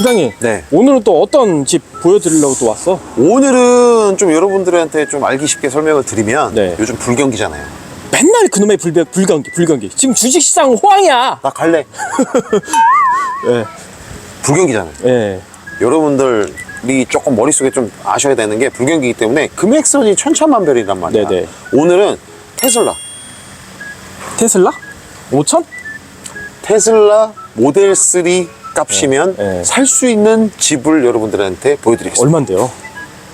팀장님. 네. 오늘은 또 어떤 집 보여드리려고 또 왔어? 오늘은 좀 여러분들한테 좀 알기 쉽게 설명을 드리면 네. 요즘 불경기잖아요. 맨날 그놈의 불, 불경기, 불경기. 지금 주식시장 호황이야. 나 갈래. 예, 불경기잖아요. 예. 여러분들이 조금 머릿속에 좀 아셔야 되는 게 불경기이기 때문에 금액선이 천차만별이란 말이야. 네네. 오늘은 테슬라. 테슬라? 5천? 테슬라 모델 3 값이면 네, 네. 살 수 있는 집을 여러분들한테 보여드리겠습니다. 얼만데요?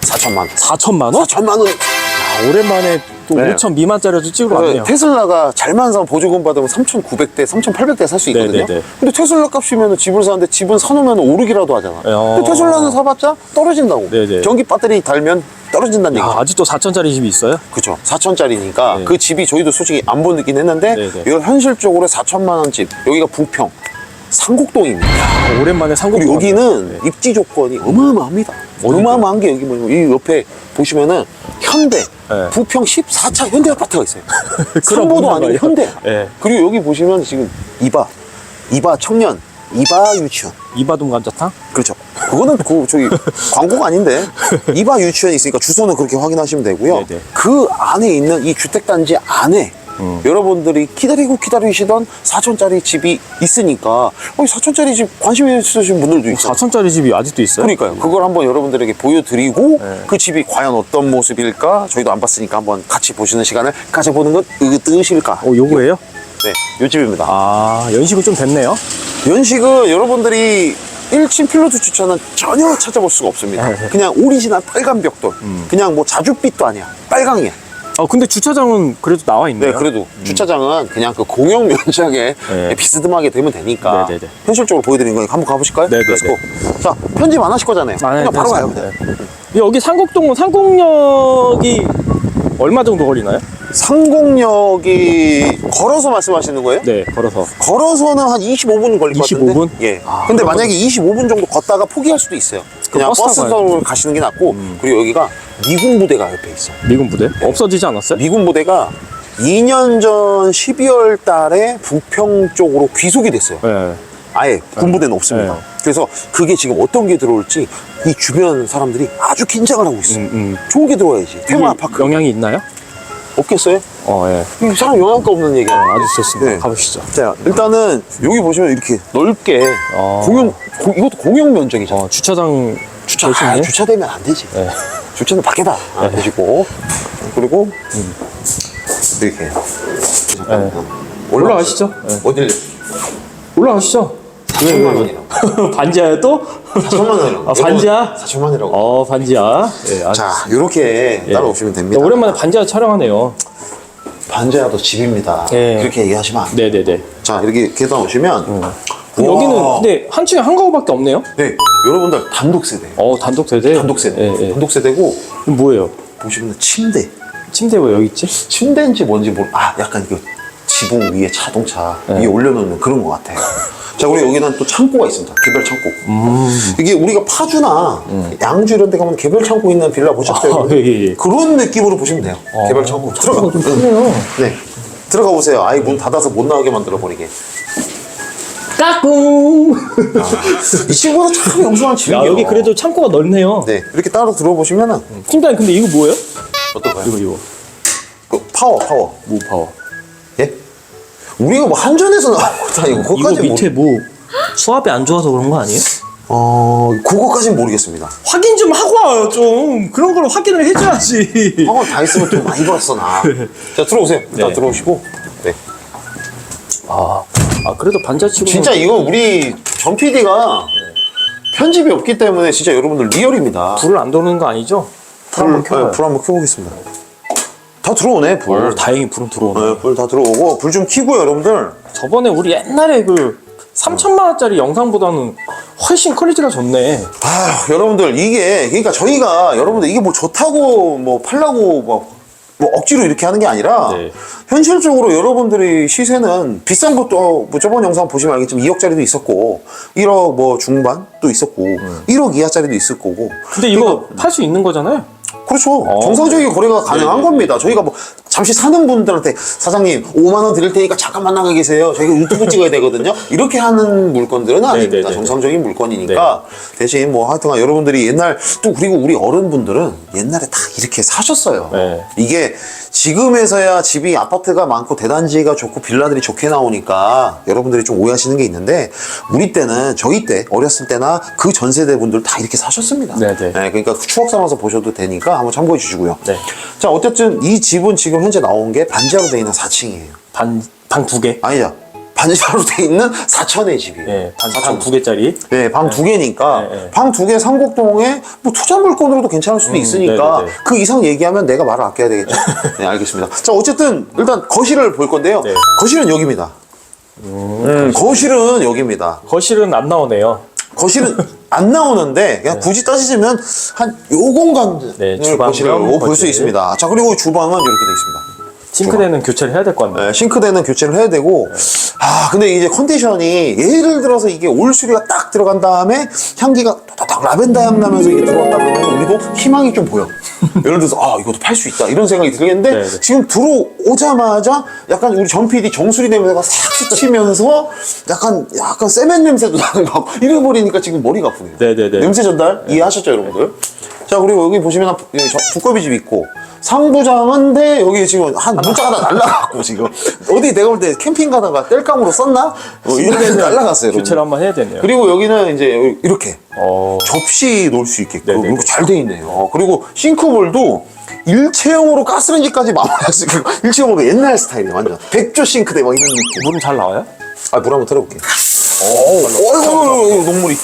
4천만 원. 4천만 원? 4천만 원. 아, 오랜만에 또 네. 5천 미만짜리도 찍으러 왔네요. 테슬라가 잘만 사면 보조금 받으면 3,900대, 3,800대 살 수 있거든요. 네네네. 근데 테슬라 값이면 집을 사는데 집은 사놓으면 오르기라도 하잖아. 어. 근데 테슬라는 사봤자 떨어진다고. 네네. 전기 배터리 달면 떨어진다는 야, 얘기죠. 아직도 4천짜리 집이 있어요? 그죠. 4천짜리니까 네. 그 집이 저희도 솔직히 안 보긴 했는데 네네. 이건 현실적으로 4천만 원 집. 여기가 부평 상곡동입니다. 아, 오랜만에. 그리고 여기는 입지 조건이 어마어마합니다. 어마어마한 게 여기 뭐냐면 이 옆에 보시면은 현대 네. 부평 14차 현대 아파트가 있어요. 무슨 아니고? 현대. 네. 그리고 여기 보시면 지금 이바, 이바 청년, 이바 유치원. 이바둠 감자탕? 그렇죠. 그거는 그 저기 광고가 아닌데 이바 유치원이 있으니까 주소는 그렇게 확인하시면 되고요. 네네. 그 안에 있는 이 주택단지 안에 음. 여러분들이 기다리고 기다리시던 4천짜리 집이 있으니까 어, 4천짜리 집 관심 있으신 분들도 있어요. 4천짜리 집이 아직도 있어요? 그러니까요. 그걸 한번 여러분들에게 보여드리고 네. 그 집이 과연 어떤 모습일까 저희도 안 봤으니까 한번 같이 보시는 시간을 가져보는 건 어떠실까? 어, 요거예요? 네, 요 집입니다. 아, 연식은 좀 됐네요. 연식은 여러분들이 1층 필로트 주차는 전혀 찾아볼 수가 없습니다. 네, 네. 그냥 오리지널 빨간 벽돌. 그냥 뭐 자줏빛도 아니야. 빨강이야. 아, 근데 주차장은 그래도 나와 있네요. 네, 그래도 주차장은 그냥 그 공용 면적에 네. 비스듬하게 되면 되니까 네, 네, 네. 현실적으로 보여드리는 거니까 한번 가보실까요? 네, 네, 렛츠고. 자, 편집 안 하실 거잖아요. 아, 네, 그냥 바로 가요. 됐습니다. 그냥. 네. 여기 상곡동은 상곡역이 얼마 정도 걸리나요? 상공역이 걸어서 말씀하시는 거예요? 네, 걸어서. 걸어서는 한 25분 걸릴 것25 같은데. 분? 예. 아, 근데 만약에 25분 정도 걷다가 포기할 수도 있어요. 그냥 버스 타고 버스. 음. 타고 가시는 게 낫고 그리고 여기가 미군 부대가 옆에 있어. 요 미군 부대? 없어지지 않았어요? 미군 부대가 2년 전 12월 달에 부평 쪽으로 귀속이 됐어요. 네. 아예 군부대는 없습니다. 네. 그래서 그게 지금 어떤 게 들어올지 이 주변 사람들이 아주 긴장을 하고 있어요. 음, 음. 좋은 게 들어와야지. 테마파크. 영향이 있나요? 없겠어요? 어, 예. 이 사람 영양가 없는 얘기야. 아주 좋습니다. 네. 가보시죠. 자, 일단은 여기 보시면 이렇게 넓게 어. 공용, 고- 이것도 공용 면적이잖아. 어, 주차장 주차? 아, 주차되면 안 되지. 네. 주차는 밖에다 안 되시고. 그리고 이렇게. 네. 올라가시죠. 네. 어딜? 올라가시죠. 4천만 원이라고. 반지하야 또? 4천만 원이라고. 아, 반지하? 4천만 원이라고. 어, 반지하. 예, 아주 자, 이렇게 예. 따라오시면 됩니다. 오랜만에 반지하 촬영하네요. 반지하도 집입니다. 예. 그렇게 얘기하시면 안 돼. 네네네. 자, 이렇게 계단 오시면. 우와. 여기는 근데 한 층에 한 가구밖에 없네요? 네, 여러분들 단독 세대. 어, 단독 세대? 단독 세대. 예, 예. 단독 세대고, 그럼 뭐예요? 보시면 침대. 침대 왜 여기 있지? 침대인지 뭔지 모르, 아, 약간 그 지붕 위에 자동차 네. 위에 올려놓는 그런 것 같아요. 자, 그리고 여기는 또 창고가 있습니다. 개별 창고. 음. 이게 우리가 파주나 양주 이런 데 가면 개별 창고 있는 빌라 보셨죠? 아, 예, 예. 그런 느낌으로 보시면 돼요. 개별 창고. 들어가. 좀 크네요. 네. 들어가 보세요. 아예 문 닫아서 못 나오게 만들어 버리게. 까꿍! 이 친구는 참 영수한 집이에요. 야, 여기 그래도 창고가 넓네요. 네. 이렇게 따로 들어보시면은 팀장님, 근데 이거 뭐예요? 어떨까요? 이거, 이거. 그 파워, 파워. 뭐 파워. 예? 우리가 뭐 한전에서 나온 것도 아니고 이거 그것까지 밑에 뭐 수압이 안 좋아서 그런 거 아니에요? 어, 그거까지는 모르겠습니다. 확인 좀 하고 와요, 좀. 그런 걸 확인을 해줘야지. 학원 다 있으면 돈 많이 벌었어 나. 자 들어오세요. 일단 네. 들어오시고. 네. 아, 아 그래도 반자치고. 진짜 이거 우리 전 PD가 편집이 없기 때문에 진짜 여러분들 리얼입니다. 불을 안 도는 거 아니죠? 불 한번 켜봐요. 네, 불 한번 켜보겠습니다. 다 들어오네 불. 어, 다행히 불은 들어오네. 네, 불 다 들어오고 불 좀 켜고 여러분들. 저번에 우리 옛날에 그 3천만 원짜리 영상보다는 훨씬 퀄리티가 좋네. 아 여러분들 이게 그러니까 저희가 여러분들 이게 뭐 좋다고 뭐 팔라고 뭐, 뭐 억지로 이렇게 하는 게 아니라 네. 현실적으로 여러분들의 시세는 비싼 것도 뭐 저번 영상 보시면 알겠지만 2억짜리도 있었고 1억 뭐 중반도 있었고 1억 이하짜리도 있을 거고 근데 이거 팔수 있는 거잖아요. 그렇죠 어. 정상적인 거래가 가능한 네네. 겁니다 저희가 뭐 잠시 사는 분들한테 사장님 5만 원 드릴 테니까 잠깐만 나가 계세요. 저희가 유튜브 찍어야 되거든요. 이렇게 하는 물건들은 아닙니다. 네, 네, 네. 정상적인 물건이니까 대신 뭐 하여튼간 여러분들이 옛날 또 그리고 우리 어른분들은 옛날에 다 이렇게 사셨어요. 네. 이게 지금에서야 집이 아파트가 많고 대단지가 좋고 빌라들이 좋게 나오니까 여러분들이 좀 오해하시는 게 있는데 우리 때는 저희 때 어렸을 때나 그 전 세대 분들 다 이렇게 사셨습니다. 네, 네. 그러니까 추억 삼아서 보셔도 되니까 한번 참고해 주시고요. 네. 자 어쨌든 이 집은 지금 현재 나온 게 반지하로 되어 있는 4층이에요. 반, 방 두 개. 아니죠. 반지하로 되어 있는 4천의 집이에요. 네, 방, 방두 개짜리. 네, 방 두 개니까 네, 네. 방두 개 상곡동에 뭐 투자 물건으로도 괜찮을 수도 있으니까 네, 네, 네. 그 이상 얘기하면 내가 말을 아껴야 되겠죠. 네, 알겠습니다. 자, 어쨌든 일단 거실을 볼 건데요. 네. 거실은 여기입니다. 음, 거실은 여기입니다. 거실은 안 나오네요. 거실은 안 나오는데 그냥 굳이 따지자면 한 요 공간을 네, 주방과 거실을 볼수 거실. 있습니다. 자, 그리고 주방은 이렇게 되어 있습니다. 싱크대는 교체를 해야 될 것 같네요. 네, 싱크대는 교체를 해야 되고 아 근데 이제 컨디션이 예를 들어서 이게 올수리가 딱 들어간 다음에 향기가 딱 라벤더 향 나면서 이게 들어왔다 그러면 우리도 희망이 좀 보여 예를 들어서 아 이것도 팔 수 있다 이런 생각이 들겠는데 네, 네. 지금 들어오자마자 약간 우리 전 PD 정수리 냄새가 싹 스치면서 약간 약간 세멘 냄새도 나는 거 같고 이래 버리니까 지금 머리가 아프네요. 네, 네, 네. 냄새 전달? 이해하셨죠 여러분들 자 그리고 여기 보시면 여기 저- 두꺼비 집 있고 상부장인데 여기 지금 한 문자가 하나 날라갔고 지금 어디 내가 볼 때 캠핑 가다가 뗄감으로 썼나? 어, 이렇게 날라갔어요. 여러분. 교체를 한번 해야 되네요. 그리고 여기는 이제 이렇게 어, 접시 놓을 수 있게끔 네네네. 이렇게 잘 돼 있네요. 어, 그리고 싱크볼도 일체형으로 가스레인지까지 마무리했어요. 일체형으로 옛날 스타일이에요, 완전. 백조 싱크대 막 이런 느낌. 물은 잘 나와요? 아, 물 한번 틀어볼게요. 어이구, 이거 녹물이.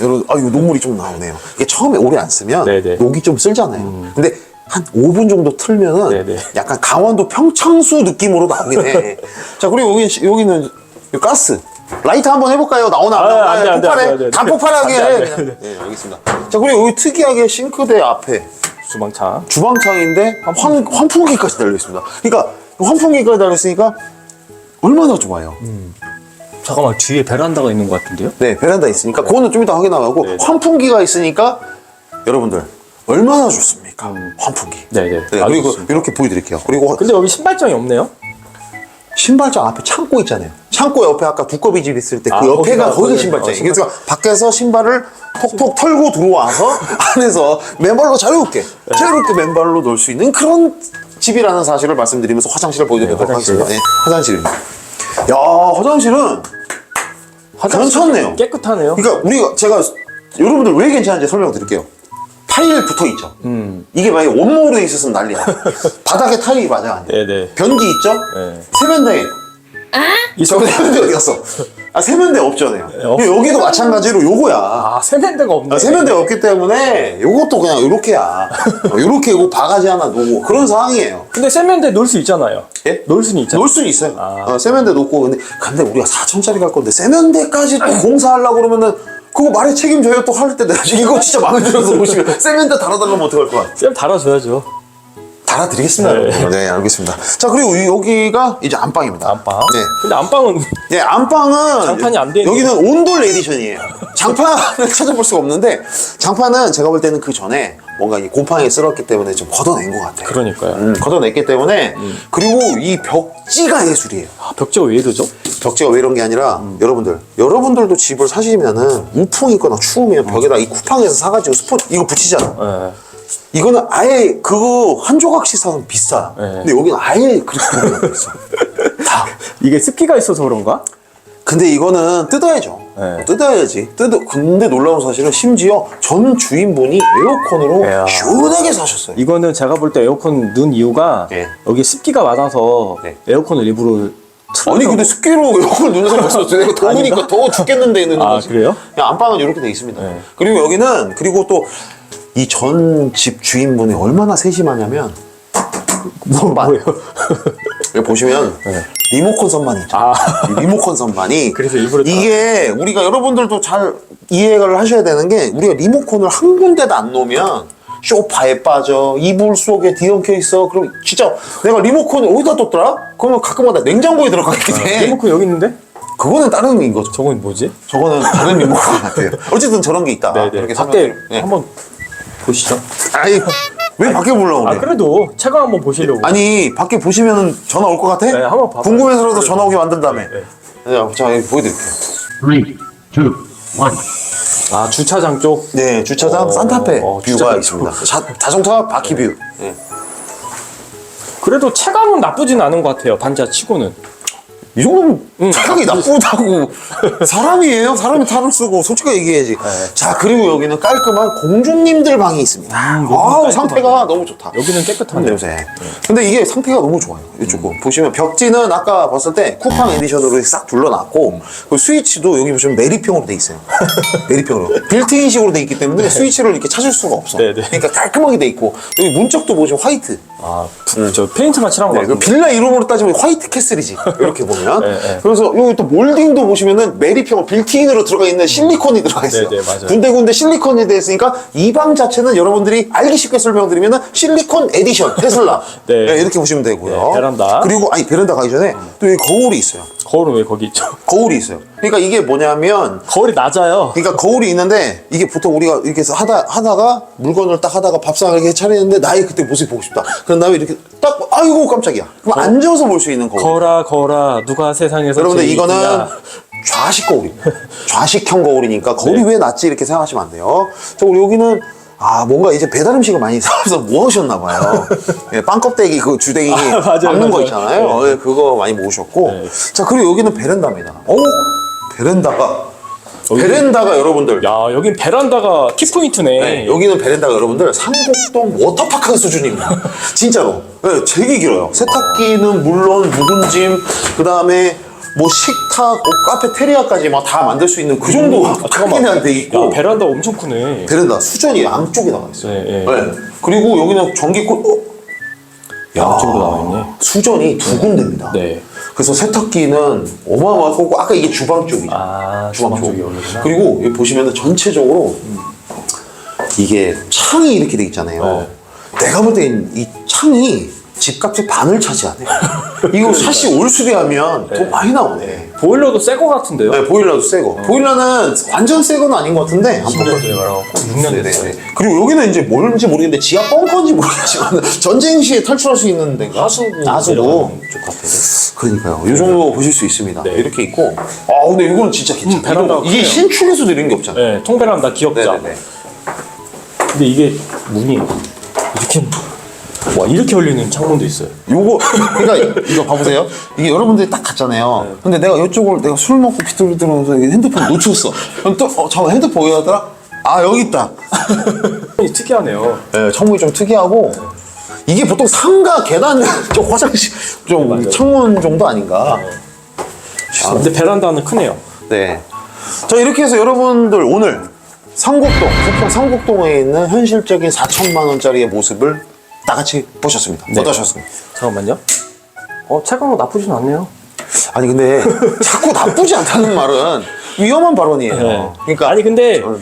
여러분, 아, 이거 녹물이 좀 나오네요. 이게 처음에 오래 안 쓰면 네네. 녹이 좀 쓸잖아요. 근데 한 5분 정도 틀면은 네네. 약간 강원도 평창수 느낌으로 나오긴 해. 자, 그리고 여기, 여기는 이 가스. 라이트 한번 해볼까요? 나오나 안 아, 나오나? 안 돼, 안 돼, 폭발해? 안 돼, 안 돼. 다 폭발하게 안 돼, 해. 안 돼, 안 그냥. 네, 알겠습니다. 자, 그리고 여기 특이하게 싱크대 앞에 주방창. 주방창인데 환, 환풍기까지 달려있습니다. 그러니까 환풍기까지 달려있으니까 얼마나 좋아요. 잠깐만, 뒤에 베란다가 있는 것 같은데요? 네, 베란다 있으니까 그거는 좀 이따 확인 나가고 네. 환풍기가 있으니까 여러분들 얼마나 좋습니까? 환풍기. 네네. 네, 아주 그리고. 이렇게 보여드릴게요. 그리고 근데 여기 신발장이 없네요? 신발장 앞에 창고 있잖아요. 창고 옆에 아까 두꺼비 집 있을 때 그 아, 옆에가 거기가- 거기가 거기- 신발장이에요. 어, 그래서 밖에서 신발을 톡톡 털고 들어와서 안에서 맨발로 자유롭게 자유롭게 맨발로 놀 수 있는 그런 집이라는 사실을 말씀드리면서 화장실을 보여드리도록 네, 화장실. 하겠습니다. 네, 화장실입니다. 야 화장실은 괜찮네요. 깨끗하네요. 그러니까 우리가 제가 여러분들 왜 괜찮은지 설명드릴게요. 타일 붙어 있죠. 음. 이게 만약 원목으로 돼 있었으면 난리야. 바닥에 타일이 맞아. 네네. 변기 있죠? 네. 세면대. 저거 세면대 어디 갔어? 아 세면대 없잖아요. 없- 여기도 마찬가지로 요거야. 아, 세면대가 없네. 아, 세면대 없기 때문에 요것도 그냥 요렇게야. 요렇게 고 바가지 하나 놓고 그런 상황이에요. 근데 세면대 놓을 수 있잖아요. 예? 놓을 수는 있잖아요. 놓을 수는 있어요. 아. 어, 세면대 놓고 근데 근데 우리가 4천짜리 갈 건데 세면대까지 또 공사하려고 그러면 그거 말에 책임져요 또 할 때 내가 이거 진짜 마음에 들어서 오시면 세면대 달아달라면 어떡할 거야? 쌤 달아줘야죠. 달아드리겠습니다. 네. 네, 알겠습니다. 자 그리고 이- 여기가 이제 안방입니다. 안방. 네. 근데 안방은 네, 안방은 장판이 안돼 있는 여기는 온돌 에디션이에요. 장판을 찾아볼 수가 없는데 장판은 제가 볼 때는 그 전에 뭔가 이 곰팡이에 쓸었기 때문에 좀 걷어낸 것 같아요. 그러니까요. 음, 걷어냈기 때문에 그리고 이 벽지가 예술이에요. 아, 벽지가 왜 이러죠? 벽지가 왜 이런 게 아니라 여러분들 여러분들도 집을 사시면은 우풍이 있거나 추우면 벽에다 이 쿠팡에서 사가지고 스폰 이거 붙이잖아. 네. 이거는 아예 그거 한 조각씩 사면 비싸. 네. 근데 여기는 아예 그렇게 보면 안 있어. 다. 이게 습기가 있어서 그런가? 근데 이거는 뜯어야죠. 네. 뜯어야지. 뜯어. 근데 놀라운 사실은 심지어 전 주인분이 에어컨으로 이야. 시원하게 사셨어요. 이거는 제가 볼 때 에어컨 넣은 이유가 네. 여기 습기가 많아서 네. 에어컨을 일부러 틀어. 아니 근데 습기로 에어컨 사람 없었어. 내가 더우니까 더워 죽겠는데 있는 아, 거지. 그래요? 그냥 안방은 이렇게 돼 있습니다. 네. 그리고 여기는 그리고 또 이 전 집 주인분이 얼마나 세심하냐면 뭐, 뭐예요? 여기 보시면 네. 리모컨 선반이 있죠. 아. 이 리모컨 선반이 그래서 일부러 다- 이게 우리가 여러분들도 잘 이해를 하셔야 되는 게 우리가 리모컨을 한 군데도 안 놓으면 쇼파에 빠져 이불 속에 뒤엉켜 있어 그럼 진짜 내가 리모컨을 어디다 뒀더라? 그러면 가끔마다 냉장고에 들어가게 돼 리모컨 여기 있는데? 그거는 다른 거죠 저건 뭐지? 저거는 다른 리모컨 같아요 어쨌든 저런 게 있다 네네. 이렇게 밖에 설명드릴- 네. 한번 보시죠. 아이 왜 밖에 몰라오래? 아 그래도 채광 한번 보시려고. 아니 밖에 보시면은 전화 올 것 같아? 네, 한번 봐봐요. 궁금해서라도 전화 오게 만든다며. 네. 네, 자 여기 보여드릴게요. Three, two, one. 아 주차장 쪽. 네, 주차장 어, 산타페 어, 뷰가 주차장. 있습니다. 자, 자동차 바퀴 뷰. 네. 그래도 체감은 나쁘진 않은 것 같아요. 반자 치고는. 이 정도면 착각이 나쁘다고. 사람이에요. 사람이 탈을 쓰고 솔직하게 얘기해야지. 네. 자 그리고 여기는 깔끔한 공주님들 방이 있습니다. 음, 여기는 아우. 상태가 너무 좋다. 여기는 깨끗하네요. 냄새. 근데 이게 상태가 너무 좋아요 이쪽 거 보시면 벽지는 아까 봤을 때 쿠팡 에디션으로 싹 둘러놨고 그 스위치도 여기 보시면 메리평으로 돼 있어요. 메리평으로. 빌트인식으로 돼 있기 때문에 스위치를 이렇게 찾을 수가 없어. 네, 네. 그러니까 깔끔하게 돼 있고 여기 문짝도 보시면 화이트. 아, 부- 저 페인트만 칠한 거 네, 그 같은데. 빌라 이름으로 따지면 화이트 캐슬이지. 이렇게 보면 네, 네. 그래서 여기 또 몰딩도 보시면은 메리평 빌트인으로 들어가 있는 실리콘이 들어가 있어요 네, 네, 맞아요. 군데군데 실리콘이 되어 있으니까 이 방 자체는 여러분들이 알기 쉽게 설명드리면은 실리콘 에디션 테슬라 네. 네, 이렇게 보시면 되고요 네, 베란다. 그리고 아니 베란다 가기 전에 또 여기 거울이 있어요 거울은 왜 거기 있죠? 거울이 있어요 그러니까 이게 뭐냐면 거울이 낮아요. 그러니까 거울이 있는데 이게 보통 우리가 이렇게 해서 하다 하다가 물건을 딱 하다가 밥상을 이렇게 차리는데 나의 그때 모습이 보고 싶다. 그런 다음에 이렇게 딱 아이고 깜짝이야. 그럼 앉아서 볼 수 있는 거울. 거라 거라 누가 세상에서 여러분들 제일 이거는 이쁘냐. 좌식 거울입니다. 좌식형 거울이니까 거울이 네. 왜 낫지 이렇게 생각하시면 안 돼요. 자 우리 여기는 아 뭔가 이제 배달 음식을 많이 사서 모으셨나 봐요. 예, 빵 껍데기 그 주댕이 아, 맞아요, 막는 거 맞아요. 있잖아요. 예, 그거 많이 모으셨고. 네. 자 그리고 여기는 베란다입니다. 오 베란다가 베란다가 여러분들 야 여긴 베란다가 키포인트네. 네, 여기는 베란다가 여러분들 상곡동 워터파크 수준입니다. 진짜로. 네, 되게 길어요. 세탁기는 물론 묵은짐, 그 다음에 뭐 식탁, 뭐 카페 테리아까지 막 다 만들 수 있는 그 정도 아, 크기나 돼 있고. 야 베란다 엄청 크네. 베란다 수전이 양쪽에 나와 있어요. 네, 네. 그리고 여기는 전기골, 어? 야, 양쪽으로 나와 있네. 수전이 두 군데입니다. 네. 그래서 세탁기는 어마어마하고 아까 이게 주방 쪽이죠. 아, 주방 주방 쪽. 쪽이 여기구나. 그리고 여기 보시면은 전체적으로 이게 창이 이렇게 돼 있잖아요. 내가 볼 땐 이 창이 집값의 반을 차지하네. 이거 샷이 올 수리하면 더 많이 나오네. 보일러도 새 거 같은데요? 네, 보일러도 새 거. 보일러는 완전 새 거는 아닌 것 같은데 한번 10년 전에 말하고 6년 네네네. 됐어요. 그리고 여기는 이제 뭔지 모르겠는데 지하 벙커인지 모르겠지만 전쟁 시에 탈출할 수 있는 데가 하수구 하수구. 쪽 같아요. 그러니까요. 이 정도 보실 수 있습니다. 네. 이렇게 있고. 아 근데 이건 진짜 괜찮아. 음, 베란다가 이거- 이게 크네요. 신축에서도 이런 게 없잖아요. 네, 통베란다 기억자. 네네네. 근데 이게 문이 이렇게 와 이렇게 열리는 창문도 있어요. 요거 그러니까 이거 봐보세요. 이게 여러분들이 딱 갔잖아요. 네. 근데 내가 이쪽을 내가 술 먹고 비틀비틀하면서 이 핸드폰 놓쳤어. 그럼 또 어, 잠깐 핸드폰 어디 갔더라? 아 여기 있다. 창문이 특이하네요. 네, 창문이 좀 특이하고 이게 보통 상가 계단 좀 화장실 좀. 창문 정도 아닌가? 아, 근데 베란다는 크네요. 네. 자 이렇게 해서 여러분들 오늘 상곡동 부평 상곡동에 있는 현실적인 4천만 원짜리의 모습을 다 같이 보셨습니다. 네. 어떠셨습니까? 잠깐만요. 어 체감은 나쁘진 않네요. 아니 근데 자꾸 나쁘지 않다는 말은 위험한 발언이에요. 네. 그러니까 아니 근데 음.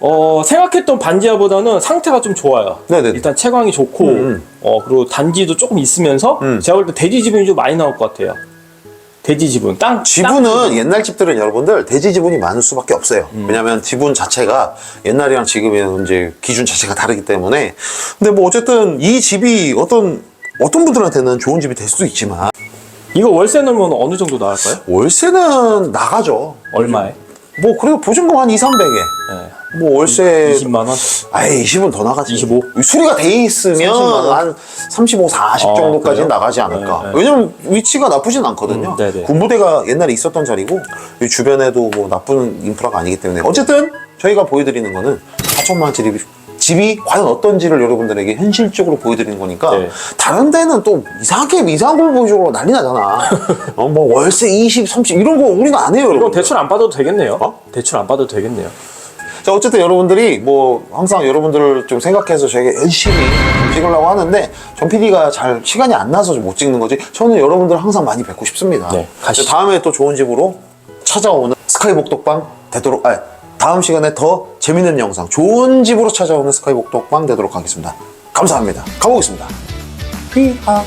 어 생각했던 반지하보다는 상태가 좀 좋아요. 네네. 일단 채광이 좋고 음. 어 그리고 단지도 조금 있으면서 음. 제가 볼때 돼지 지분이 좀 많이 나올 것 같아요. 돼지 지분 땅 지분은 옛날 집들은 여러분들 대지 지분이 많을 수밖에 없어요. 음. 왜냐하면 지분 자체가 옛날이랑 지금의 이제 기준 자체가 다르기 때문에. 근데 뭐 어쨌든 이 집이 어떤 어떤 분들한테는 좋은 집이 될 수도 있지만 이거 월세 넣으면 어느 정도 나갈까요? 월세는 나가죠. 얼마에? 뭐 그래도 보증금 한 2, 300에 네. 뭐 월세 20만 원? 아예 20은 더 나가지. 25? 수리가 돼 있으면 30만 원? 한 35, 40 아, 정도까지 그래요? 나가지 않을까. 네, 네. 왜냐면 위치가 나쁘진 않거든요. 음, 네 네. 군부대가 옛날에 있었던 자리고 이 주변에도 뭐 나쁜 인프라가 아니기 때문에 어쨌든 저희가 보여드리는 거는 4천만 원짜리 집이 과연 어떤지를 여러분들에게 현실적으로 보여드리는 거니까 네. 다른 데는 또 이상하게 이상한 걸 보여주고 난리 나잖아. 어, 뭐 월세 20, 30 이런 거 우리가 안 해요. 이건 여러분. 대출 안 받아도 되겠네요. 어? 대출 안 받아도 되겠네요. 자 어쨌든 여러분들이 뭐 항상 여러분들을 좀 생각해서 저희가 열심히 찍으려고 하는데 전 PD가 잘 시간이 안 나서 좀 못 찍는 거지 저는 여러분들 항상 많이 뵙고 싶습니다 네, 가시죠. 다음에 또 좋은 집으로 찾아오는 스카이 복덕방 되도록 아 다음 시간에 더 재밌는 영상 좋은 집으로 찾아오는 스카이복덕방 되도록 하겠습니다. 감사합니다. 가보겠습니다. 휘하